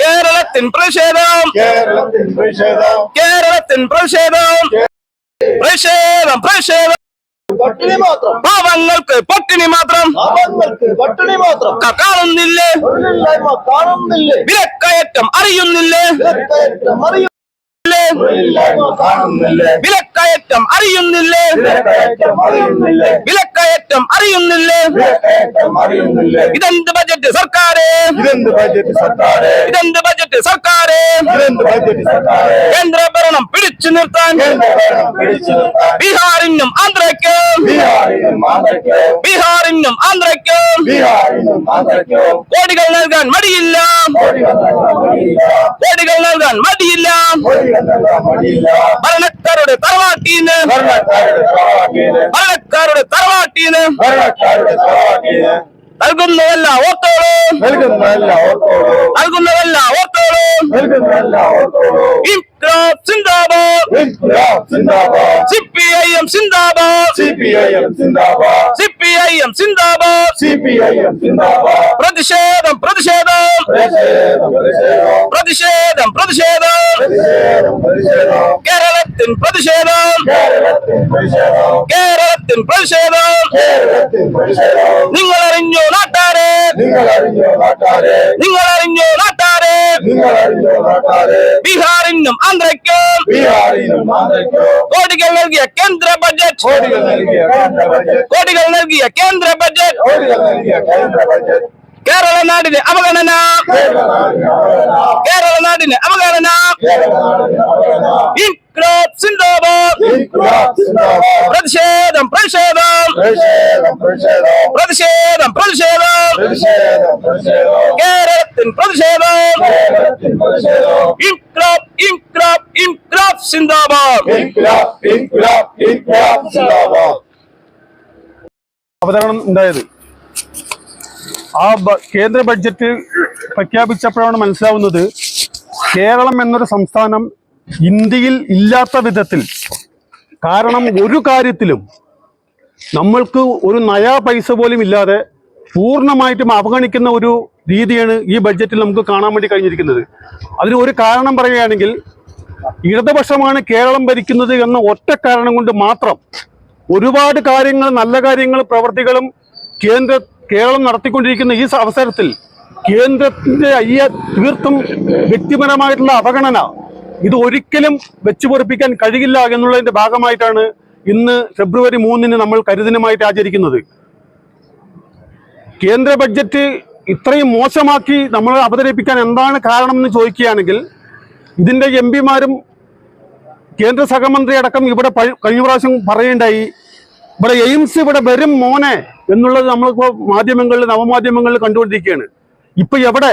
കേരളത്തിൻ പ്രതിഷേധം. കേരളത്തിൻ പ്രതിഷേധം. പ്രതിഷേധം. പ്രതിഷേധം പട്ടിണി മാത്രം. പാവങ്ങൾക്ക് പട്ടിണി മാത്രം. പാവങ്ങൾക്ക് പട്ടിണി മാത്രം. കാണുന്നില്ലേ? കാണുന്നില്ലേ? വിലക്കയറ്റം അറിയുന്നില്ലേ? വിലക്കയറ്റം അറിയുന്നില്ലേ വിലക്കയറ്റം അറിയുന്നില്ലേ? വിലക്കയറ്റം അറിയുന്നില്ലേ? ഇതെന്ത് ബജറ്റ് സർക്കാരേ? ഇതെന്ത് ബഡ്ജറ്റ് സർക്കാരെ? ഇതെന്ത് ബജറ്റ് സർക്കാരെ കേന്ദ്ര ഭരണം പിടിച്ചു നിർത്താൻ ബീഹാറിനും ആന്ധ്രയ്ക്കും ബീഹാറിനും ആന്ധ്രയ്ക്കും കോടികൾ നൽകാൻ മടിയില്ല. കോടികൾ നൽകാൻ മടിയില്ല. ഭരണക്കാരുടെ തറവാട്ടീന് ഭരണക്കാരുടെ തറവാട്ടീന് നൽകുന്നതല്ല ഓർത്തോളൂ നൽകുന്നതല്ല ഓർത്തോളൂ നൽകുന്നതല്ല ഓർത്തോളൂ നൽകുന്നതല്ല ഓർത്തോളൂ ഇൻക്രാബ് സിന്ദാബാദ്. ഇൻക്രാബ് സിന്ദാബാദ്. സിപിഐഎം സിന്ദാബാദ്. സിപിഐഎം സിന്ദാബാദ്. സിപിഐഎം സിന്ദാബാദ്. സിപിഐഎം സിന്ദാബാദ്. പ്രതിഷേധം പ്രതിഷേധം. പ്രതിഷേധം പ്രതിഷേധം. കേരളത്തിൻ പ്രതിഷേധം. കേരളത്തിൻ പ്രതിഷേധം. നിങ്ങൾ അറിഞ്ഞോ നാട്ടാരെ നിങ്ങൾ അറിഞ്ഞോ നാട്ടാരെ? നിങ്ങൾ അറിഞ്ഞോ നാട്ടാരെ നാട്ടാരെ ബീഹാറിനും ആന്ധ്രയ്ക്കും ബീഹാറിനും ആന്ധ്രയ്ക്കോ കോടികൾ നൽകിയ കേന്ദ്ര ബജറ്റ്. കോടികൾ നൽകിയ കേന്ദ്ര ബഡ്ജറ്റ് കോടികൾ നൽകിയ കേന്ദ്ര ബജറ്റ്. കോടികൾ നൽകിയ കേന്ദ്ര ബഡ്ജറ്റ് കേരള നാടിന് അവഗണന. കേരള നാടിന് അവഗണന. ഇൻക്ലാബ് സിന്ദാബാദ് പ്രതിഷേധം പ്രതിഷേധം. പ്രതിഷേധം പ്രതിഷേധം. പ്രതിഷേധം പ്രതിഷേധം. പ്രതിഷേധം പ്രതിഷേധം. കേരളത്തിൻ പ്രതിഷേധം. ഇൻക്ലാബ് ഇൻക്ലാബ് ഇൻക്ലാബ് സിന്ദാബാദ്. അവതരണം ഉണ്ടായത്. ആ കേന്ദ്ര ബഡ്ജറ്റ് പ്രഖ്യാപിച്ചപ്പോഴാണ് മനസ്സിലാവുന്നത് കേരളം എന്നൊരു സംസ്ഥാനം ഇന്ത്യയിൽ ഇല്ലാത്ത വിധത്തിൽ കാരണം ഒരു കാര്യത്തിലും നമ്മൾക്ക് ഒരു നയാ പൈസ പോലും ഇല്ലാതെ പൂർണമായിട്ടും അവഗണിക്കുന്ന ഒരു രീതിയാണ് ഈ ബഡ്ജറ്റിൽ നമുക്ക് കാണാൻ വേണ്ടി കഴിഞ്ഞിരിക്കുന്നത്. അതിന് ഒരു കാരണം പറയുകയാണെങ്കിൽ ഇടതുപക്ഷമാണ് കേരളം ഭരിക്കുന്നത് എന്ന ഒറ്റ കാരണം കൊണ്ട് മാത്രം ഒരുപാട് കാര്യങ്ങൾ നല്ല കാര്യങ്ങൾ പ്രവൃത്തികളും കേന്ദ്ര കേരളം നടത്തിക്കൊണ്ടിരിക്കുന്ന ഈ അവസരത്തിൽ കേന്ദ്രത്തിന്റെ അയ്യ തീർത്തും വ്യക്തിപരമായിട്ടുള്ള അവഗണന ഇത് ഒരിക്കലും വെച്ചു പൊറിപ്പിക്കാൻ കഴിയില്ല എന്നുള്ളതിന്റെ ഭാഗമായിട്ടാണ് ഇന്ന് ഫെബ്രുവരി മൂന്നിന് നമ്മൾ കരുദിനമായിട്ട് ആചരിക്കുന്നത്. കേന്ദ്ര ബഡ്ജറ്റ് ഇത്രയും മോശമാക്കി നമ്മൾ അവതരിപ്പിക്കാൻ എന്താണ് കാരണം എന്ന് ചോദിക്കുകയാണെങ്കിൽ ഇതിന്റെ എം പിമാരും കേന്ദ്ര സഹമന്ത്രി അടക്കം ഇവിടെ കഴിഞ്ഞ പ്രാവശ്യം പറയുണ്ടായി ഇവിടെ എയിംസ് ഇവിടെ വരും മോനെ എന്നുള്ളത് നമ്മളിപ്പോൾ മാധ്യമങ്ങളിൽ നവമാധ്യമങ്ങളിൽ കണ്ടുകൊണ്ടിരിക്കുകയാണ്. ഇപ്പം എവിടെ?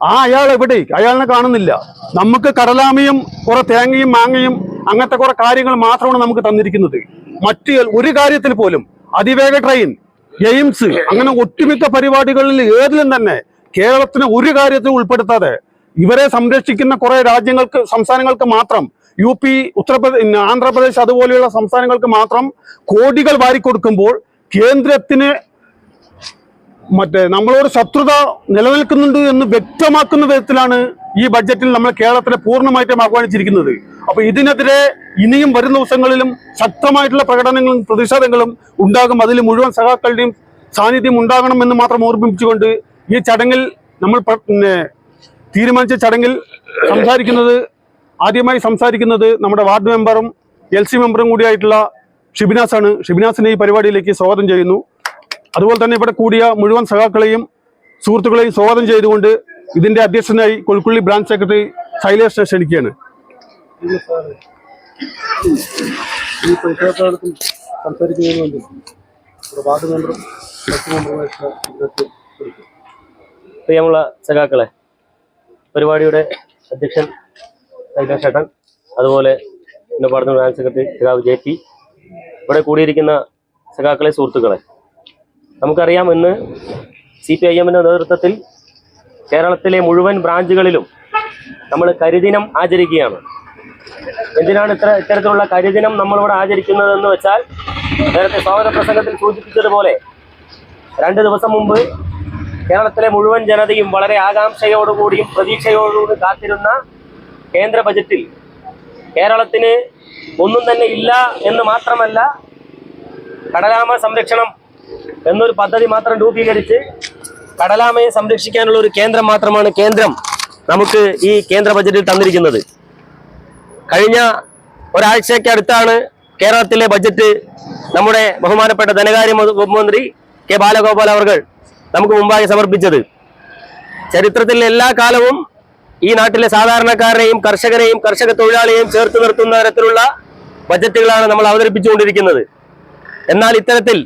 ആ അയാൾ എവിടെ? അയാളിനെ കാണുന്നില്ല. നമുക്ക് കടലാമയും കുറെ തേങ്ങയും മാങ്ങയും അങ്ങനത്തെ കുറെ കാര്യങ്ങൾ മാത്രമാണ് നമുക്ക് തന്നിരിക്കുന്നത്. മറ്റ് ഒരു കാര്യത്തിൽ പോലും അതിവേഗ ട്രെയിൻ എയിംസ് അങ്ങനെ ഒട്ടുമിക്ക പരിപാടികളിൽ ഏതിലും തന്നെ കേരളത്തിന് ഒരു കാര്യത്തിൽ ഉൾപ്പെടുത്താതെ ഇവരെ സംരക്ഷിക്കുന്ന കുറെ രാജ്യങ്ങൾക്ക് സംസ്ഥാനങ്ങൾക്ക് മാത്രം യു പി ഉത്തർപ്രദേശ് ആന്ധ്രാപ്രദേശ് അതുപോലെയുള്ള സംസ്ഥാനങ്ങൾക്ക് മാത്രം കോടികൾ വാരിക്കൊടുക്കുമ്പോൾ കേന്ദ്രത്തിന് മറ്റേ നമ്മളോട് ശത്രുത നിലനിൽക്കുന്നുണ്ട് എന്ന് വ്യക്തമാക്കുന്ന വിധത്തിലാണ് ഈ ബഡ്ജറ്റിൽ നമ്മൾ കേരളത്തിലെ പൂർണമായിട്ടും ആഹ്വാനിച്ചിരിക്കുന്നത്. അപ്പൊ ഇതിനെതിരെ ഇനിയും വരും ദിവസങ്ങളിലും ശക്തമായിട്ടുള്ള പ്രകടനങ്ങളും പ്രതിഷേധങ്ങളും ഉണ്ടാകും. അതിൽ മുഴുവൻ സഹാക്കളുടെയും സാന്നിധ്യം ഉണ്ടാകണം എന്ന് മാത്രം ഓർമ്മിപ്പിച്ചുകൊണ്ട് ഈ ചടങ്ങിൽ നമ്മൾ തീരുമാനിച്ച ചടങ്ങിൽ സംസാരിക്കുന്നത് ആദ്യമായി സംസാരിക്കുന്നത് നമ്മുടെ വാർഡ് മെമ്പറും എൽ സി മെമ്പറും കൂടിയായിട്ടുള്ള ഷിബിനാസാണ്. ഷിബിനാസിനെ ഈ പരിപാടിയിലേക്ക് സ്വാഗതം ചെയ്യുന്നു. അതുപോലെ തന്നെ ഇവിടെ കൂടിയ മുഴുവൻ സഖാക്കളെയും സുഹൃത്തുക്കളെയും സ്വാഗതം ചെയ്തുകൊണ്ട് ഇതിന്റെ അധ്യക്ഷനായി കൊൽക്കുള്ളി ബ്രാഞ്ച് സെക്രട്ടറി ശൈലേഷിനെ ക്ഷണിക്കുകയാണ്. പ്രിയമുള്ള സഖാക്കളെ പരിപാടിയുടെ അധ്യക്ഷൻ ശൈലേഷ് ചേട്ടൻ അതുപോലെ എന്റെ പാടുന്ന ബ്രാഞ്ച് സെക്രട്ടറി സഖാവ് ജെ പി ഇവിടെ കൂടിയിരിക്കുന്ന സഖാക്കളെ സുഹൃത്തുക്കളെ നമുക്കറിയാം ഇന്ന് സി പി ഐ എമ്മിന്റെ നേതൃത്വത്തിൽ കേരളത്തിലെ മുഴുവൻ ബ്രാഞ്ചുകളിലും നമ്മൾ കരിദിനം ആചരിക്കുകയാണ്. എന്തിനാണ് ഇത്ര ഇത്തരത്തിലുള്ള കരിദിനം നമ്മളിവിടെ ആചരിക്കുന്നതെന്ന് വെച്ചാൽ നേരത്തെ സ്വാഗത പ്രസംഗത്തിൽ സൂചിപ്പിച്ചതുപോലെ രണ്ട് ദിവസം മുമ്പ് കേരളത്തിലെ മുഴുവൻ ജനതയും വളരെ ആകാംക്ഷയോടുകൂടിയും പ്രതീക്ഷയോടുകൂടി കാത്തിരുന്ന കേന്ദ്ര ബജറ്റിൽ കേരളത്തിന് ഒന്നും തന്നെ ഇല്ല എന്ന് മാത്രമല്ല കടലാമ സംരക്ഷണം എന്നൊരു പദ്ധതി മാത്രം രൂപീകരിച്ച് കടലാമയെ സംരക്ഷിക്കാനുള്ള ഒരു കേന്ദ്രം മാത്രമാണ് കേന്ദ്രം നമുക്ക് ഈ കേന്ദ്ര ബജറ്റിൽ തന്നിരിക്കുന്നത്. കഴിഞ്ഞ ഒരാഴ്ചയ്ക്ക് അടുത്താണ് കേരളത്തിലെ ബജറ്റ് നമ്മുടെ ബഹുമാനപ്പെട്ട ധനകാര്യ മന്ത്രി കെ ബാലഗോപാൽ അവർ നമുക്ക് മുമ്പാകെ സമർപ്പിച്ചത്. ചരിത്രത്തിൽ എല്ലാ കാലവും ഈ നാട്ടിലെ സാധാരണക്കാരനെയും കർഷകരെയും കർഷക തൊഴിലാളിയെയും ചേർത്ത് നിർത്തുന്ന തരത്തിലുള്ള ബജറ്റുകളാണ് നമ്മൾ അവതരിപ്പിച്ചുകൊണ്ടിരിക്കുന്നത്. എന്നാൽ ഇത്തരത്തിൽ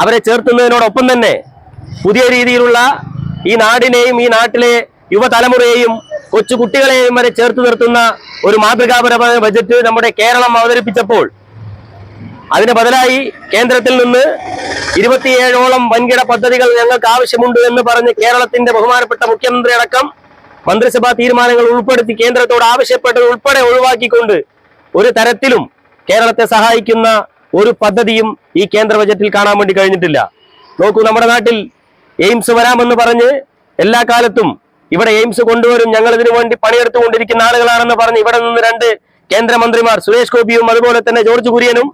അവരെ ചേർത്തുന്നതിനോടൊപ്പം തന്നെ പുതിയ രീതിയിലുള്ള ഈ നാടിനെയും ഈ നാട്ടിലെ യുവതലമുറയെയും കൊച്ചു കുട്ടികളെയും വരെ ചേർത്ത് നിർത്തുന്ന ഒരു മാതൃകാപരമായ ബജറ്റ് നമ്മുടെ കേരളം അവതരിപ്പിച്ചപ്പോൾ അതിന് ബദലായി കേന്ദ്രത്തിൽ നിന്ന് ഇരുപത്തിയേഴോളം വൻകിട പദ്ധതികൾ ഞങ്ങൾക്ക് ആവശ്യമുണ്ട് എന്ന് പറഞ്ഞ് കേരളത്തിന്റെ ബഹുമാനപ്പെട്ട മുഖ്യമന്ത്രി അടക്കം മന്ത്രിസഭാ തീരുമാനങ്ങൾ ഉൾപ്പെടുത്തി കേന്ദ്രത്തോട് ആവശ്യപ്പെട്ടത് ഉൾപ്പെടെ ഒഴിവാക്കിക്കൊണ്ട് ഒരു തരത്തിലും കേരളത്തെ സഹായിക്കുന്ന ഒരു പദ്ധതിയും ഈ കേന്ദ്ര ബജറ്റിൽ കാണാൻ വേണ്ടി കഴിഞ്ഞിട്ടില്ല. നോക്കൂ നമ്മുടെ നാട്ടിൽ എയിംസ് വരാമെന്ന് പറഞ്ഞ് എല്ലാ കാലത്തും ഇവിടെ എയിംസ് കൊണ്ടുവരും ഞങ്ങൾ ഇതിനു വേണ്ടി പണിയെടുത്തുകൊണ്ടിരിക്കുന്ന ആളുകളാണെന്ന് പറഞ്ഞ് ഇവിടെ നിന്ന് രണ്ട് കേന്ദ്രമന്ത്രിമാർ സുരേഷ് ഗോപിയും അതുപോലെ തന്നെ ജോർജ് കുര്യനും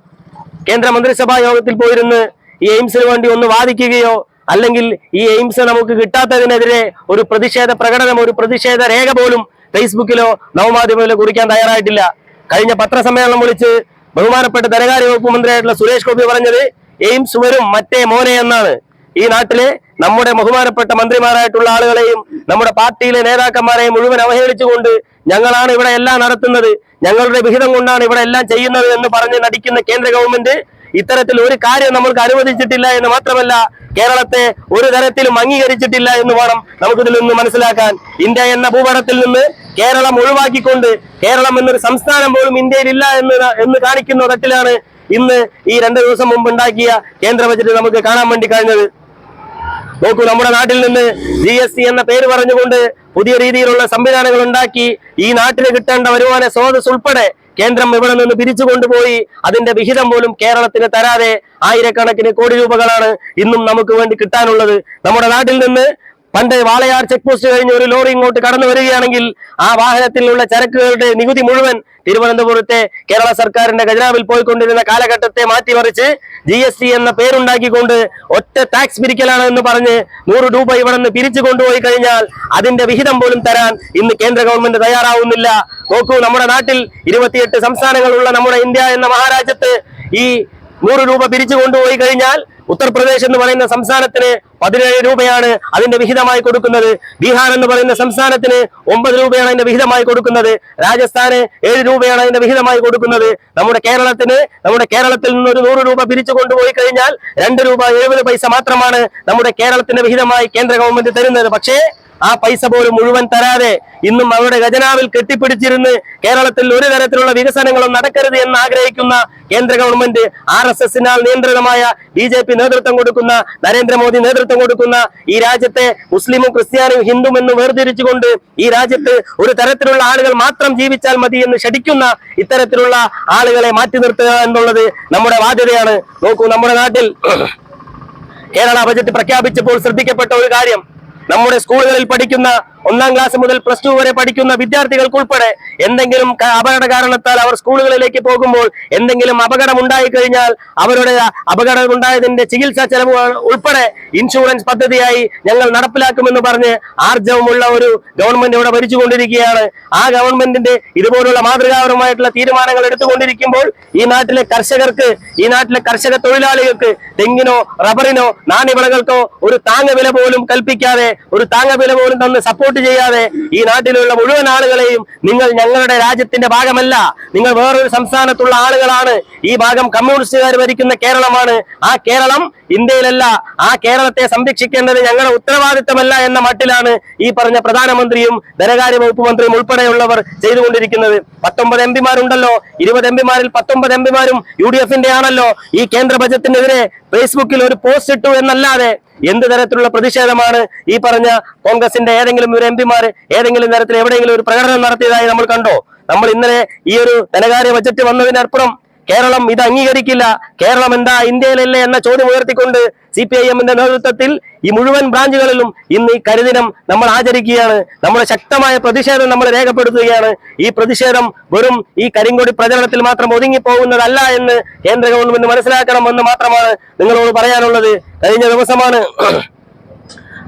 കേന്ദ്ര മന്ത്രിസഭാ യോഗത്തിൽ പോയിരുന്ന് ഈ എയിംസിന് വേണ്ടി ഒന്ന് വാദിക്കുകയോ അല്ലെങ്കിൽ ഈ എയിംസ് നമുക്ക് കിട്ടാത്തതിനെതിരെ ഒരു പ്രതിഷേധ പ്രകടനം ഒരു പ്രതിഷേധ രേഖ പോലും ഫേസ്ബുക്കിലോ നവമാധ്യമത്തിലോ കുറിക്കാൻ തയ്യാറായിട്ടില്ല. കഴിഞ്ഞ പത്രസമ്മേളനം വിളിച്ച് ബഹുമാനപ്പെട്ട ധനകാര്യ വകുപ്പ് മന്ത്രിയായിട്ടുള്ള സുരേഷ് ഗോപി പറഞ്ഞത് എയിംസ് വരും മറ്റേ മോനെ എന്നാണ്. ഈ നാട്ടിലെ നമ്മുടെ ബഹുമാനപ്പെട്ട മന്ത്രിമാരായിട്ടുള്ള ആളുകളെയും നമ്മുടെ പാർട്ടിയിലെ നേതാക്കന്മാരെയും മുഴുവൻ അവഹേളിച്ചുകൊണ്ട് ഞങ്ങളാണ് ഇവിടെ എല്ലാം നടത്തുന്നത്. ഞങ്ങളുടെ വിഹിതം കൊണ്ടാണ് ഇവിടെ എല്ലാം ചെയ്യുന്നത് എന്ന് പറഞ്ഞ് നടിക്കുന്ന കേന്ദ്ര ഗവൺമെന്റ് ഇത്തരത്തിൽ ഒരു കാര്യം നമ്മൾക്ക് അനുവദിച്ചിട്ടില്ല എന്ന് മാത്രമല്ല കേരളത്തെ ഒരു തരത്തിലും അംഗീകരിച്ചിട്ടില്ല എന്ന് വേണം നമുക്കിതിൽ നിന്ന് മനസ്സിലാക്കാൻ. ഇന്ത്യ എന്ന ഭൂപടത്തിൽ നിന്ന് കേരളം ഒഴിവാക്കിക്കൊണ്ട് കേരളം എന്നൊരു സംസ്ഥാനം പോലും ഇന്ത്യയിൽ ഇല്ല എന്ന് എന്ന് കാണിക്കുന്ന തരത്തിലാണ് ഇന്ന് ഈ രണ്ട് ദിവസം മുമ്പ് ഉണ്ടാക്കിയ കേന്ദ്ര ബജറ്റ് നമുക്ക് കാണാൻ വേണ്ടി കഴിഞ്ഞത്. നോക്കൂ നമ്മുടെ നാട്ടിൽ നിന്ന് ജി എസ് ടി എന്ന പേര് പറഞ്ഞുകൊണ്ട് പുതിയ രീതിയിലുള്ള സംവിധാനങ്ങൾ ഉണ്ടാക്കി ഈ നാട്ടിന് കിട്ടേണ്ട വരുമാന സ്രോതസ് ഉൾപ്പെടെ കേന്ദ്രം ഇവിടെ നിന്ന് പിരിച്ചു കൊണ്ടുപോയി അതിന്റെ വിഹിതം പോലും കേരളത്തിന് തരാതെ ആയിരക്കണക്കിന് കോടി രൂപകളാണ് ഇന്നും നമുക്ക് വേണ്ടി കിട്ടാനുള്ളത്. നമ്മുടെ നാട്ടിൽ നിന്ന് പണ്ട് വാളയാർ ചെക്ക് പോസ്റ്റ് കഴിഞ്ഞ് ഒരു ലോറി ഇങ്ങോട്ട് കടന്നു വരികയാണെങ്കിൽ ആ വാഹനത്തിലുള്ള ചരക്കുകളുടെ നികുതി മുഴുവൻ തിരുവനന്തപുരത്തെ കേരള സർക്കാരിന്റെ ഖജനാവിൽ പോയിക്കൊണ്ടിരുന്ന കാലഘട്ടത്തെ മാറ്റിമറിച്ച് ജി എസ് ടി എന്ന പേരുണ്ടാക്കിക്കൊണ്ട് ഒറ്റ ടാക്സ് പിരിക്കലാണ് എന്ന് പറഞ്ഞ് നൂറ് രൂപ ഇവിടെ നിന്ന് പിരിച്ചു കൊണ്ടുപോയി കഴിഞ്ഞാൽ അതിന്റെ വിഹിതം പോലും തരാൻ ഇന്ന് കേന്ദ്ര ഗവൺമെന്റ് തയ്യാറാവുന്നില്ല. നോക്കൂ നമ്മുടെ നാട്ടിൽ ഇരുപത്തിയെട്ട് സംസ്ഥാനങ്ങളുള്ള നമ്മുടെ ഇന്ത്യ എന്ന മഹാരാജ്യത്ത് ഈ നൂറ് രൂപ പിരിച്ചു കൊണ്ടുപോയി കഴിഞ്ഞാൽ ഉത്തർപ്രദേശ് എന്ന് പറയുന്ന സംസ്ഥാനത്തിന് പതിനേഴ് രൂപയാണ് അതിന്റെ വിഹിതമായി കൊടുക്കുന്നത്. ബീഹാർ എന്ന് പറയുന്ന സംസ്ഥാനത്തിന് ഒമ്പത് രൂപയാണ് അതിന്റെ വിഹിതമായി കൊടുക്കുന്നത്. രാജസ്ഥാന് ഏഴ് രൂപയാണ് അതിന്റെ വിഹിതമായി കൊടുക്കുന്നത്. നമ്മുടെ കേരളത്തിന് നമ്മുടെ കേരളത്തിൽ നിന്ന് ഒരു നൂറ് രൂപ പിരിച്ചു കൊണ്ടുപോയി കഴിഞ്ഞാൽ രണ്ട് രൂപ എഴുപത് പൈസ മാത്രമാണ് നമ്മുടെ കേരളത്തിന്റെ വിഹിതമായി കേന്ദ്ര ഗവൺമെന്റ് തരുന്നത്. പക്ഷേ ആ പൈസ പോലും മുഴുവൻ തരാതെ ഇന്നും അവരുടെ ഖജനാവിൽ കെട്ടിപ്പിടിച്ചിരുന്ന് കേരളത്തിൽ ഒരു തരത്തിലുള്ള വികസനങ്ങളും നടക്കരുത് എന്ന് ആഗ്രഹിക്കുന്ന കേന്ദ്ര ഗവൺമെന്റ് ആർ എസ് എസിനാൽ നിയന്ത്രിതമായ ബി ജെ പി നേതൃത്വം കൊടുക്കുന്ന നരേന്ദ്രമോദി നേതൃത്വം കൊടുക്കുന്ന ഈ രാജ്യത്തെ മുസ്ലിമും ക്രിസ്ത്യാനിയും ഹിന്ദു എന്ന് വേർതിരിച്ചുകൊണ്ട് ഈ രാജ്യത്ത് ഒരു തരത്തിലുള്ള ആളുകൾ മാത്രം ജീവിച്ചാൽ മതി എന്ന് ഷടിക്കുന്ന ഇത്തരത്തിലുള്ള ആളുകളെ മാറ്റി നിർത്തുക എന്നുള്ളത് നമ്മുടെ ബാധ്യതയാണ്. നോക്കൂ നമ്മുടെ നാട്ടിൽ കേരള ബജറ്റ് പ്രഖ്യാപിച്ചപ്പോൾ ശ്രദ്ധിക്കപ്പെട്ട ഒരു കാര്യം. നമ്മുടെ സ്കൂളുകളിൽ പഠിക്കുന്ന ഒന്നാം ക്ലാസ് മുതൽ പ്ലസ് ടു വരെ പഠിക്കുന്ന വിദ്യാർത്ഥികൾക്കുൾപ്പെടെ എന്തെങ്കിലും അപകട കാരണത്താൽ അവർ സ്കൂളുകളിലേക്ക് പോകുമ്പോൾ എന്തെങ്കിലും അപകടം ഉണ്ടായി കഴിഞ്ഞാൽ അവരുടെ അപകടം ഉണ്ടായതിന്റെ ചികിത്സാ ചെലവ് ഉൾപ്പെടെ ഇൻഷുറൻസ് പദ്ധതിയായി ഞങ്ങൾ നടപ്പിലാക്കുമെന്ന് പറഞ്ഞ് ആർജവമുള്ള ഒരു ഗവൺമെന്റ് ഇവിടെ ഭരിച്ചുകൊണ്ടിരിക്കുകയാണ്. ആ ഗവൺമെന്റിന്റെ ഇതുപോലുള്ള മാതൃകാപരമായിട്ടുള്ള തീരുമാനങ്ങൾ എടുത്തുകൊണ്ടിരിക്കുമ്പോൾ ഈ നാട്ടിലെ കർഷകർക്ക് ഈ നാട്ടിലെ കർഷക തൊഴിലാളികൾക്ക് തെങ്ങിനോ റബ്ബറിനോ നാണ്യവിളകൾക്കോ ഒരു താങ്ങ വില പോലും കൽപ്പിക്കാതെ ഒരു താങ്ങ വില പോലും തന്ന് സപ്പോർട്ട് ചെയ്യാതെ ഈ നാട്ടിലുള്ള മുഴുവൻ ആളുകളെയും നിങ്ങൾ ഞങ്ങളുടെ രാജ്യത്തിന്റെ ഭാഗമല്ല. നിങ്ങൾ വേറൊരു സംസ്ഥാനത്തുള്ള ആളുകളാണ്. ഈ ഭാഗം കമ്മ്യൂണിസ്റ്റുകാർ ഭരിക്കുന്ന കേരളമാണ്. ആ കേരളം ഇന്ത്യയിലല്ല. ആ കേരളത്തെ സംരക്ഷിക്കേണ്ടത് ഞങ്ങളുടെ ഉത്തരവാദിത്തമല്ല എന്ന മട്ടിലാണ് ഈ പറഞ്ഞ പ്രധാനമന്ത്രിയും ധനകാര്യ വകുപ്പ് മന്ത്രിയും ഉൾപ്പെടെയുള്ളവർ ചെയ്തുകൊണ്ടിരിക്കുന്നത്. പത്തൊമ്പത് എം പിമാരുണ്ടല്ലോ. ഇരുപത് എം പിമാരിൽ പത്തൊമ്പത് എം പിമാരും യു ഡി എഫിന്റെ ആണല്ലോ ഈ കേന്ദ്ര ബജറ്റിനെതിരെ ഫേസ്ബുക്കിൽ ഒരു പോസ്റ്റ് ഇട്ടു എന്നല്ലാതെ എന്ത് തരത്തിലുള്ള പ്രതിഷേധമാണ് ഈ പറഞ്ഞ കോൺഗ്രസിന്റെ ഏതെങ്കിലും ഒരു എം പിമാർ ഏതെങ്കിലും തരത്തിൽ എവിടെയെങ്കിലും ഒരു പ്രകടനം നടത്തിയതായി നമ്മൾ കണ്ടോ? നമ്മൾ ഇന്നലെ ഈ ഒരു ധനകാര്യ ബജറ്റ് വന്നതിനപ്പുറം കേരളം ഇത് അംഗീകരിക്കില്ല. കേരളം എന്താ ഇന്ത്യയിലല്ലേ എന്ന ചോദ്യം ഉയർത്തിക്കൊണ്ട് സി പി ഐ എമ്മിന്റെ നേതൃത്വത്തിൽ ഈ മുഴുവൻ ബ്രാഞ്ചുകളിലും ഇന്ന് ഈ കരിദിനം നമ്മൾ ആചരിക്കുകയാണ്. നമ്മുടെ ശക്തമായ പ്രതിഷേധം നമ്മൾ രേഖപ്പെടുത്തുകയാണ്. ഈ പ്രതിഷേധം വെറും ഈ കരിങ്കൊടി പ്രചരണത്തിൽ മാത്രം ഒതുങ്ങി പോകുന്നതല്ല എന്ന് കേന്ദ്ര ഗവൺമെന്റ് മനസ്സിലാക്കണമെന്ന് മാത്രമാണ് നിങ്ങളോട് പറയാനുള്ളത്. കഴിഞ്ഞ ദിവസമാണ്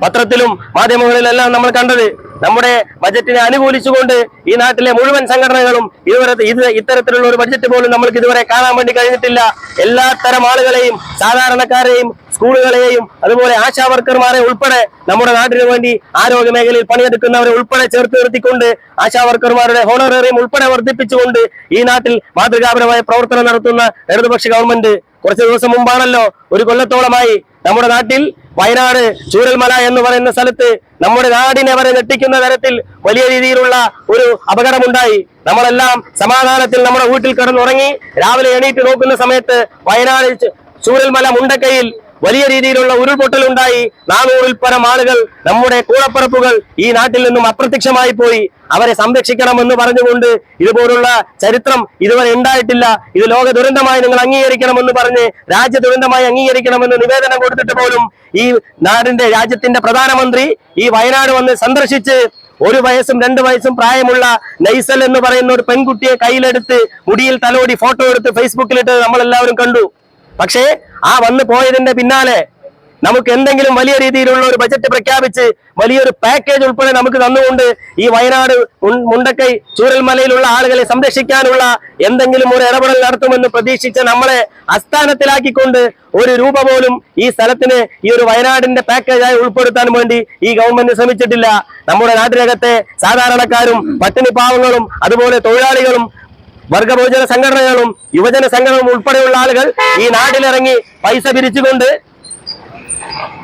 പത്രത്തിലും മാധ്യമങ്ങളിലെല്ലാം നമ്മൾ കണ്ടത്. നമ്മുടെ ബജറ്റിനെ അനുകൂലിച്ചുകൊണ്ട് ഈ നാട്ടിലെ മുഴുവൻ സംഘടനകളും ഇതുവരെ ഇത് ഇത്തരത്തിലുള്ള ഒരു ബജറ്റ് പോലും നമ്മൾക്ക് ഇതുവരെ കാണാൻ വേണ്ടി കഴിഞ്ഞിട്ടില്ല. എല്ലാ തരം ആളുകളെയും സാധാരണക്കാരെയും സ്കൂളുകളെയും അതുപോലെ ആശാ വർക്കർമാരെ ഉൾപ്പെടെ നമ്മുടെ നാട്ടിനു വേണ്ടി ആരോഗ്യ മേഖലയിൽ പണിയെടുക്കുന്നവരെ ഉൾപ്പെടെ ചേർത്ത് നിർത്തിക്കൊണ്ട് ആശാ വർക്കർമാരുടെ ഹോണറേറിയം ഉൾപ്പെടെ വർദ്ധിപ്പിച്ചുകൊണ്ട് ഈ നാട്ടിൽ മാതൃകാപരമായ പ്രവർത്തനം നടത്തുന്ന ഇടതുപക്ഷ ഗവൺമെന്റ് കുറച്ച് ദിവസം മുമ്പാണല്ലോ ഒരു കൊല്ലത്തോളമായി നമ്മുടെ നാട്ടിൽ വയനാട് ചൂരൽമല എന്ന് പറയുന്ന സ്ഥലത്ത് നമ്മുടെ നാടിനെ വരെ ഞെട്ടിക്കുന്ന തരത്തിൽ വലിയ രീതിയിലുള്ള ഒരു അപകടമുണ്ടായി. നമ്മളെല്ലാം സമാധാനത്തിൽ നമ്മുടെ വീട്ടിൽ കിടന്നുറങ്ങി രാവിലെ എണീറ്റ് നോക്കുന്ന സമയത്ത് വയനാട് ചൂരൽമല മുണ്ടക്കയിൽ വലിയ രീതിയിലുള്ള ഉരുൾപൊട്ടൽ ഉണ്ടായി. നാനൂറിൽ പരം ആളുകൾ നമ്മുടെ കൂടപ്പറപ്പുകൾ ഈ നാട്ടിൽ നിന്നും അപ്രത്യക്ഷമായി പോയി. അവരെ സംരക്ഷിക്കണമെന്ന് പറഞ്ഞുകൊണ്ട് ഇതുപോലുള്ള ചരിത്രം ഇതുവരെ ഉണ്ടായിട്ടില്ല. ഇത് ലോക ദുരന്തമായി നിങ്ങൾ അംഗീകരിക്കണമെന്ന് പറഞ്ഞ് രാജ്യ ദുരന്തമായി അംഗീകരിക്കണമെന്ന് നിവേദനം കൊടുത്തിട്ട് പോലും ഈ നാടിന്റെ രാജ്യത്തിന്റെ പ്രധാനമന്ത്രി ഈ വയനാട് വന്ന് സന്ദർശിച്ച് ഒരു വയസ്സും രണ്ടു വയസ്സും പ്രായമുള്ള നൈസൽ എന്ന് പറയുന്ന ഒരു പെൺകുട്ടിയെ കയ്യിലെടുത്ത് മുടിയിൽ തലോടി ഫോട്ടോ എടുത്ത് ഫേസ്ബുക്കിലിട്ട് നമ്മളെല്ലാവരും കണ്ടു. പക്ഷേ ആ വന്നു പോയതിന്റെ പിന്നാലെ നമുക്ക് എന്തെങ്കിലും വലിയ രീതിയിലുള്ള ഒരു ബജറ്റ് പ്രഖ്യാപിച്ച് വലിയൊരു പാക്കേജ് ഉൾപ്പെടെ നമുക്ക് തന്നുകൊണ്ട് ഈ വയനാട് മുണ്ടക്കൈ ചൂരൽമലയിലുള്ള ആളുകളെ സംരക്ഷിക്കാനുള്ള എന്തെങ്കിലും ഒരു ഇടപെടൽ നടത്തുമെന്ന് പ്രതീക്ഷിച്ച നമ്മളെ അസ്ഥാനത്തിലാക്കിക്കൊണ്ട് ഒരു രൂപ പോലും ഈ സ്ഥലത്തിന് ഈ ഒരു വയനാടിന്റെ പാക്കേജായി ഉൾപ്പെടുത്താൻ വേണ്ടി ഈ ഗവൺമെന്റ് ശ്രമിച്ചിട്ടില്ല. നമ്മുടെ നാട്ടിനകത്തെ സാധാരണക്കാരും പട്ടിണി പാവങ്ങളും അതുപോലെ തൊഴിലാളികളും വർഗബഹുജന സംഘടനകളും യുവജന സംഘടനകളും ഉൾപ്പെടെയുള്ള ആളുകൾ ഈ നാട്ടിലിറങ്ങി പൈസ പിരിച്ചുകൊണ്ട്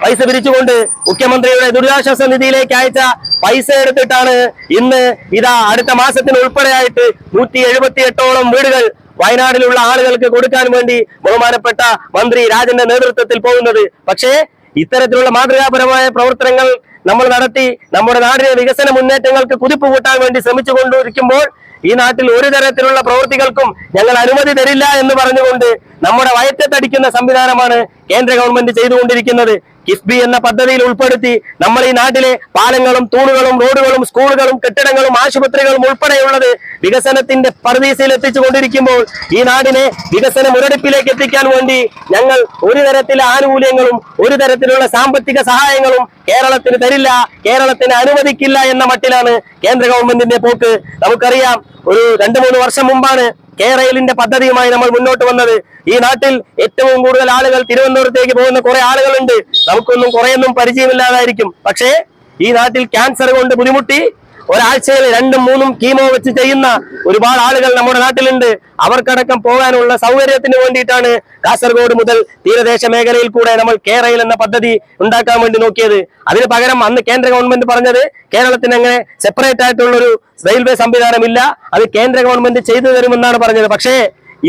പൈസ പിരിച്ചുകൊണ്ട് മുഖ്യമന്ത്രിയുടെ ദുരിതാശ്വാസ നിധിയിലേക്ക് അയച്ച പൈസ എടുത്തിട്ടാണ് ഇന്ന് ഇതാ അടുത്ത മാസത്തിന് ഉൾപ്പെടെയായിട്ട് നൂറ്റി എഴുപത്തി എട്ടോളം വീടുകൾ വയനാട്ടിലുള്ള ആളുകൾക്ക് കൊടുക്കാൻ വേണ്ടി ബഹുമാനപ്പെട്ട മന്ത്രി രാജന്റെ നേതൃത്വത്തിൽ പോകുന്നത്. പക്ഷേ ഇത്തരത്തിലുള്ള മാതൃകാപരമായ പ്രവർത്തനങ്ങൾ നമ്മൾ നടത്തി നമ്മുടെ നാടിന്റെ വികസന മുന്നേറ്റങ്ങൾക്ക് കുതിപ്പ് കൂട്ടാൻ വേണ്ടി ശ്രമിച്ചുകൊണ്ടിരിക്കുമ്പോൾ ഈ നാട്ടിൽ ഒരു തരത്തിലുള്ള പ്രവൃത്തികൾക്കും ഞങ്ങൾ അനുമതി തരില്ല എന്ന് പറഞ്ഞുകൊണ്ട് നമ്മുടെ വയറ്റത്തടിക്കുന്ന സംവിധാനമാണ് കേന്ദ്ര ഗവൺമെന്റ് ചെയ്തുകൊണ്ടിരിക്കുന്നത്. കിഫ്ബി എന്ന പദ്ധതിയിൽ ഉൾപ്പെടുത്തി നമ്മൾ ഈ നാട്ടിലെ പാലങ്ങളും തൂണുകളും റോഡുകളും സ്കൂളുകളും കെട്ടിടങ്ങളും ആശുപത്രികളും ഉൾപ്പെടെയുള്ളത് വികസനത്തിന്റെ പർവീസയിൽ എത്തിച്ചുകൊണ്ടിരിക്കുമ്പോൾ ഈ നാടിനെ വികസന മുരടിപ്പിലേക്ക് എത്തിക്കാൻ വേണ്ടി ഞങ്ങൾ ഒരു തരത്തിലെ ആനുകൂല്യങ്ങളും ഒരു തരത്തിലുള്ള സാമ്പത്തിക സഹായങ്ങളും കേരളത്തിന് തരില്ല കേരളത്തിന് അനുവദിക്കില്ല എന്ന മട്ടിലാണ് കേന്ദ്ര ഗവൺമെന്റിന്റെ പോക്ക്. നമുക്കറിയാം ഒരു രണ്ടു മൂന്ന് വർഷം മുമ്പാണ് കേരളിന്റെ പദ്ധതിയുമായി നമ്മൾ മുന്നോട്ട് വന്നത്. ഈ നാട്ടിൽ ഏറ്റവും കൂടുതൽ ആളുകൾ തിരുവനന്തപുരത്തേക്ക് പോകുന്ന കുറെ ആളുകളുണ്ട്. നമുക്കൊന്നും കുറെയൊന്നും പരിചയമില്ലാതായിരിക്കും. പക്ഷേ ഈ നാട്ടിൽ ക്യാൻസർ കൊണ്ട് ബുദ്ധിമുട്ടി ഒരാഴ്ചയിൽ രണ്ടും മൂന്നും കീമോ വെച്ച് ചെയ്യുന്ന ഒരുപാട് ആളുകൾ നമ്മുടെ നാട്ടിലുണ്ട്. അവർക്കടക്കം പോകാനുള്ള സൗകര്യത്തിന് വേണ്ടിയിട്ടാണ് കാസർഗോഡ് മുതൽ തീരദേശ മേഖലയിൽ കൂടെ നമ്മൾ കേരയിൽ എന്ന പദ്ധതി ഉണ്ടാക്കാൻ വേണ്ടി നോക്കിയത്. അതിന് പകരം അന്ന് കേന്ദ്ര ഗവൺമെന്റ് പറഞ്ഞത് കേരളത്തിന് അങ്ങനെ സെപ്പറേറ്റ് ആയിട്ടുള്ള ഒരു റെയിൽവേ സംവിധാനമില്ല. അത് കേന്ദ്ര ഗവൺമെന്റ് ചെയ്തു തരുമെന്നാണ് പറഞ്ഞത്. പക്ഷേ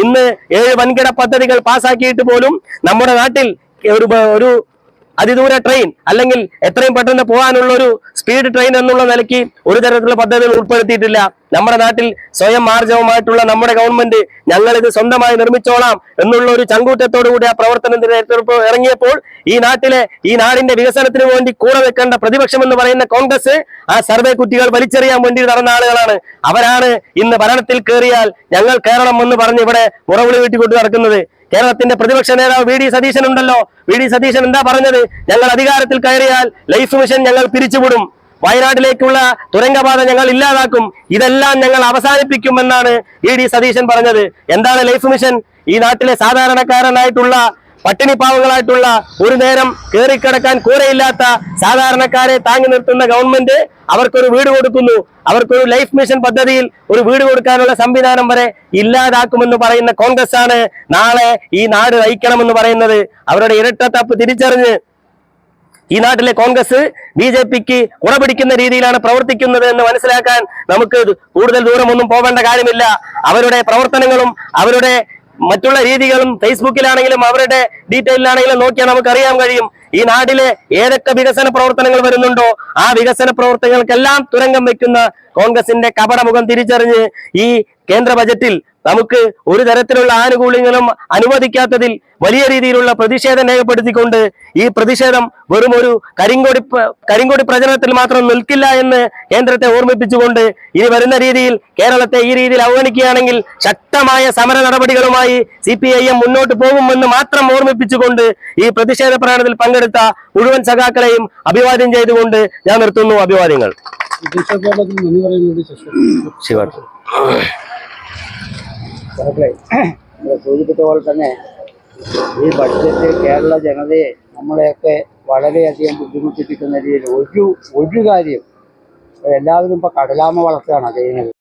ഇന്ന് ഏഴ് വൻകിട പദ്ധതികൾ പാസാക്കിയിട്ട് പോലും നമ്മുടെ നാട്ടിൽ ഒരു ഒരു അതിദൂര ട്രെയിൻ അല്ലെങ്കിൽ എത്രയും പെട്ടെന്ന് പോകാനുള്ള ഒരു സ്പീഡ് ട്രെയിൻ എന്നുള്ള നിലയ്ക്ക് ഒരു തരത്തിലുള്ള പദ്ധതികൾ ഉൾപ്പെടുത്തിയിട്ടില്ല. നമ്മുടെ നാട്ടിൽ സ്വയം മാർജവമായിട്ടുള്ള നമ്മുടെ ഗവൺമെന്റ് ഞങ്ങൾ ഇത് സ്വന്തമായി നിർമ്മിച്ചോളാം എന്നുള്ള ഒരു ചങ്കൂറ്റത്തോടു കൂടി ആ പ്രവർത്തനത്തിന് ഇറങ്ങിയപ്പോൾ ഈ നാട്ടിലെ ഈ നാടിന്റെ വികസനത്തിന് വേണ്ടി കൂടെ വെക്കേണ്ട പ്രതിപക്ഷം എന്ന് പറയുന്ന കോൺഗ്രസ് ആ സർവേ കുറ്റികൾ വലിച്ചെറിയാൻ വേണ്ടി നടന്ന ആളുകളാണ്. അവരാണ് ഇന്ന് ഭരണത്തിൽ കയറിയാൽ ഞങ്ങൾ കേരളം എന്ന് പറഞ്ഞ് ഇവിടെ മുറവിളി വീട്ടിക്കൊണ്ട് നടക്കുന്നത്. കേരളത്തിന്റെ പ്രതിപക്ഷ നേതാവ് വി ഡി സതീശൻ ഉണ്ടല്ലോ. വി ഡി സതീശൻ എന്താ പറഞ്ഞത്? ഞങ്ങൾ അധികാരത്തിൽ കയറിയാൽ ലൈഫ് മിഷൻ ഞങ്ങൾ പിരിച്ചുവിടും. വയനാട്ടിലേക്കുള്ള തുരങ്കപാത ഞങ്ങൾ ഇല്ലാതാക്കും. ഇതെല്ലാം ഞങ്ങൾ അവസാനിപ്പിക്കുമെന്നാണ് ഇ ഡി സതീശൻ പറഞ്ഞത്. എന്താണ് ലൈഫ് മിഷൻ? ഈ നാട്ടിലെ സാധാരണക്കാരനായിട്ടുള്ള പട്ടിണി പാവങ്ങളായിട്ടുള്ള ഒരു നേരം കയറിക്കിടക്കാൻ കൂരയില്ലാത്ത സാധാരണക്കാരെ താങ്ങി നിർത്തുന്ന ഗവൺമെന്റ് അവർക്കൊരു വീട് കൊടുക്കുന്നു. അവർക്കൊരു ലൈഫ് മിഷൻ പദ്ധതിയിൽ ഒരു വീട് കൊടുക്കാനുള്ള സംവിധാനം വരെ ഇല്ലാതാക്കുമെന്ന് പറയുന്ന കോൺഗ്രസ് ആണ് നാളെ ഈ നാട് നയിക്കണമെന്ന് പറയുന്നത്. അവരുടെ ഇരട്ട തപ്പ് തിരിച്ചറിഞ്ഞ് ഈ നാട്ടിലെ കോൺഗ്രസ് ബി ജെ പിക്ക് ഉറപിടിക്കുന്ന രീതിയിലാണ് പ്രവർത്തിക്കുന്നത് എന്ന് മനസ്സിലാക്കാൻ നമുക്ക് കൂടുതൽ ദൂരമൊന്നും പോകേണ്ട കാര്യമില്ല. അവരുടെ പ്രവർത്തനങ്ങളും അവരുടെ മറ്റുള്ള രീതികളും ഫേസ്ബുക്കിലാണെങ്കിലും അവരുടെ ഡീറ്റെയിലാണെങ്കിലും നോക്കിയാൽ നമുക്ക് അറിയാൻ കഴിയും. ഈ നാട്ടിലെ ഏതൊക്കെ വികസന പ്രവർത്തനങ്ങൾ വരുന്നുണ്ടോ ആ വികസന പ്രവർത്തനങ്ങൾക്കെല്ലാം തുരങ്കം വെക്കുന്ന കോൺഗ്രസിന്റെ കപടമുഖം തിരിച്ചറിഞ്ഞ് ഈ കേന്ദ്ര ബജറ്റിൽ നമുക്ക് ഒരു തരത്തിലുള്ള ആനുകൂല്യങ്ങളും അനുവദിക്കാത്തതിൽ വലിയ രീതിയിലുള്ള പ്രതിഷേധം രേഖപ്പെടുത്തിക്കൊണ്ട് ഈ പ്രതിഷേധം വെറും ഒരു കരിങ്കോടി കരിങ്കോടി പ്രചരണത്തിൽ മാത്രം നിൽക്കില്ല എന്ന് കേന്ദ്രത്തെ ഓർമ്മിപ്പിച്ചുകൊണ്ട് ഇനി വരുന്ന രീതിയിൽ കേരളത്തെ ഈ രീതിയിൽ അവഗണിക്കുകയാണെങ്കിൽ ശക്തമായ സമര നടപടികളുമായി സി പി ഐ എം മുന്നോട്ട് പോകുമെന്ന് മാത്രം ഓർമ്മിപ്പിച്ചുകൊണ്ട് ഈ പ്രതിഷേധ പ്രകടനത്തിൽ പങ്കെടുത്ത മുഴുവൻ സഖാക്കളെയും അഭിവാദ്യം ചെയ്തുകൊണ്ട് ഞാൻ നിർത്തുന്നു അഭിവാദ്യങ്ങൾ. ഇവിടെ സൂചിപ്പിച്ച പോലെ തന്നെ ഈ ബഡ്ജറ്റ് കേരള ജനതയെ നമ്മളെയൊക്കെ വളരെയധികം ബുദ്ധിമുട്ടിപ്പിക്കുന്ന രീതിയിൽ ഒരു ഒരു കാര്യം എല്ലാവരും ഇപ്പൊ കടലാമ വളർത്തുകയാണ് ചെയ്യുന്നത്.